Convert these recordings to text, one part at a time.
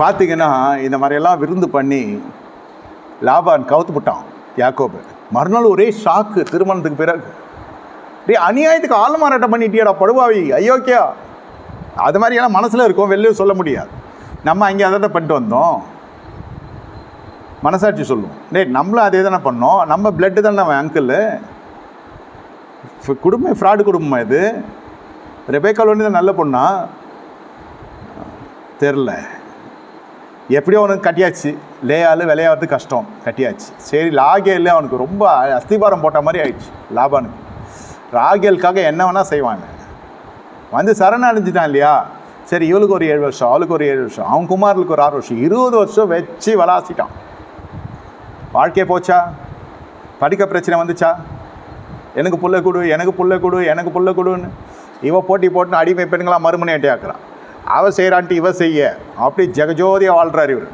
பார்த்தீங்கன்னா இந்த மாதிரியெல்லாம் விருந்து பண்ணி லாபான் கவுத்து விட்டான் யாக்கோபு. மறுநாள் ஒரே ஷாக்கு திருமணத்துக்கு பிறகு. டேய் அநியாயத்துக்கு ஆள்மாறாட்டம் பண்ணிட்டியாடா படுவாவி ஐயோக்கியா. அது மாதிரியெல்லாம் மனசில் இருக்கும் வெளியே சொல்ல முடியாது. நம்ம அங்கே அதை பண்ணிட்டு வந்தோம். மனசாட்சி சொல்லுவோம் டே நம்மளும் அதே தானே பண்ணோம். நம்ம பிளட்டு தானே அவன் அங்கிள் குடும்பம் ஃப்ராடு குடும்பம் இது? ரெபேக்கால் ஒன்று நல்ல பொண்ணா? தெரில எப்படியோ அவனுக்கு கட்டியாச்சு. லேயால் விளையாடுறது கஷ்டம். கட்டியாச்சு. சரி லாகேல் அவனுக்கு ரொம்ப அஸ்திபாரம் போட்ட மாதிரி ஆயிடுச்சு லாபானுக்கு. ராகேலுக்காக என்ன வேணால் செய்வாங்க. வந்து சரணடைஞ்சிட்டான் இல்லையா? சரி இவளுக்கு ஒரு ஏழு வருஷம் அவளுக்கு ஒரு ஏழு வருஷம் அவன் குமாருக்கு ஒரு ஆறு வருஷம் இருபது வருஷம் வச்சு வளாசிட்டான். வாழ்க்கை போச்சா? படிக்க பிரச்சனை வந்துச்சா? எனக்கு புள்ள கொடு எனக்கு புள்ள கொடு எனக்கு புள்ள கொடுன்னு. இவன் போட்டி போட்டுன்னு அடிமை பெண்களாக மறுமனையாட்டி ஆக்குறான். அவ செய்கிறான்ட்டு இவ செய்ய. அப்படி ஜெகஜோதியாக வாழ்கிறார் இவர்.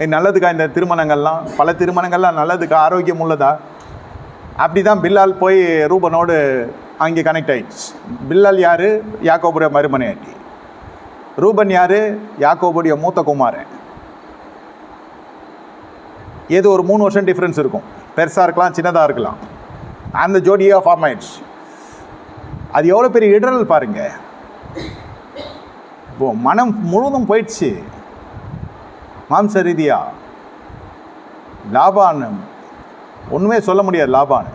இது நல்லதுக்கா இந்த திருமணங்கள்லாம்? பல திருமணங்கள்லாம் நல்லதுக்கா? ஆரோக்கியம் உள்ளதா? அப்படி தான் பில்லால் போய் ரூபனோடு அங்கே கனெக்ட் ஆயிடுச்சு. பில்லால் யார்? யாக்கோபுடைய மருமனையாட்டி ரூபன் யார்? யாக்கோபுடைய மூத்த குமாரன். ஏதோ ஒரு மூணு வருஷம் டிஃப்ரென்ஸ் இருக்கும். பெருசாக இருக்கலாம் சின்னதாக இருக்கலாம். அந்த ஜோடியாக ஃபார்ம் ஆயிடுச்சு. அது எவ்வளோ பெரிய இடரல் பாருங்கள் இப்போ மனம் முழுவதும் போயிடுச்சு. மாம்ச ரீதியா லாபான் ஒன்றுமே சொல்ல முடியாது லாபான்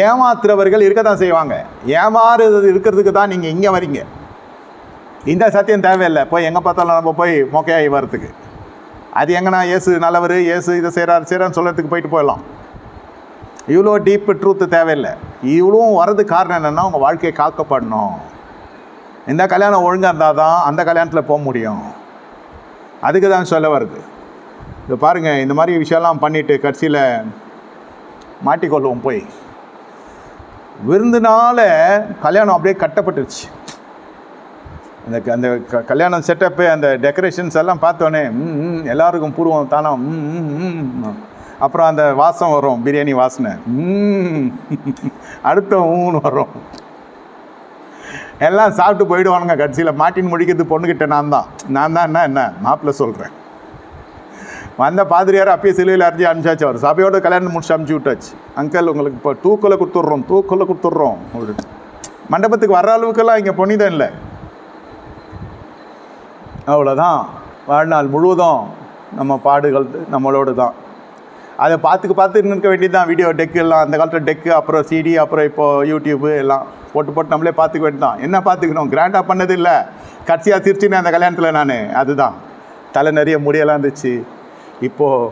ஏமாத்துறவர்கள் இருக்க தான் செய்வாங்க. ஏமாறுறது இருக்கிறதுக்கு தான் நீங்கள் இங்கே வரீங்க. இந்த சத்தியம் தேவையில்லை. போய் எங்கே பார்த்தாலும் நம்ம போய் மொக்கையாகி வரத்துக்கு அது எங்கன்னா இயேசு நல்லவர் இயேசு இதை செய்கிறார் செய்கிறான்னு சொல்கிறதுக்கு போயிட்டு போயிடலாம். இவ்வளோ டீப் ட்ரூத்து தேவையில்லை. இவ்வளோ வர்றது காரணம் என்னென்னா உங்கள் வாழ்க்கையை காக்கப்படணும். இந்த கல்யாணம் ஒழுங்காக இருந்தால் தான் அந்த கல்யாணத்தில் போக முடியும். அதுக்கு தான் சொல்ல வருது. இது பாருங்கள் இந்த மாதிரி விஷயம்லாம் பண்ணிவிட்டு கடைசியில் மாட்டிக்கொள்வோம் போய். விருந்தினால கல்யாணம் அப்படியே கட்டப்பட்டுருச்சு. அந்த க- அந்த க- கல்யாணம் செட்டப்பு அந்த டெக்கரேஷன்ஸ் எல்லாம் பார்த்தோன்னே ம், எல்லாருக்கும் பூர்வம் தானே ம், அப்புறம் அந்த வாசம் வரும் பிரியாணி வாசனை. ம். அடுத்த ஊன்னு வரும். எல்லாம் சாப்பிட்டு போயிடுவானுங்க கடைசியில். மாட்டின் முடிக்கிறது பொண்ணுக்கிட்ட நான் தான். நான் தான் என்ன என்ன? மாப்பிள்ள சொல்கிறேன் வந்த பாதிரியார் அப்பயே சிலுவையில் அரைஞ்சி அனுப்பிச்சாச்சு அவர். சபையோட கல்யாணம் முடிச்சு அனுப்பிச்சி விட்டாச்சு. அங்கிள் உங்களுக்கு இப்போ தூக்கில் கொடுத்துட்றோம் தூக்கில் கொடுத்துட்றோம். அப்படின்னு மண்டபத்துக்கு வர்ற அளவுக்கெல்லாம் இங்கே பொன்னிதம் இல்லை. அவ்வளோதான் வாழ்நாள் முழுவதும் நம்ம பாடுகள் நம்மளோடு தான். அதை பார்த்துக்கு பார்த்து நிற்க வேண்டியது தான் வீடியோ டெக்கு எல்லாம் அந்த காலத்தில் டெக்கு அப்புறம் சிடி அப்புறம் இப்போது யூடியூப்பு எல்லாம். போட்டு போட்டு நம்மளே பார்த்துக்க வேண்டியதான் என்ன பார்த்துக்கணும்? கிராண்டாக பண்ணது இல்லை. கடைசியாக சிரிச்சினேன் அந்த கல்யாணத்தில் நான். அதுதான். தலை நிறைய முடியெல்லாம் இருந்துச்சு. இப்போது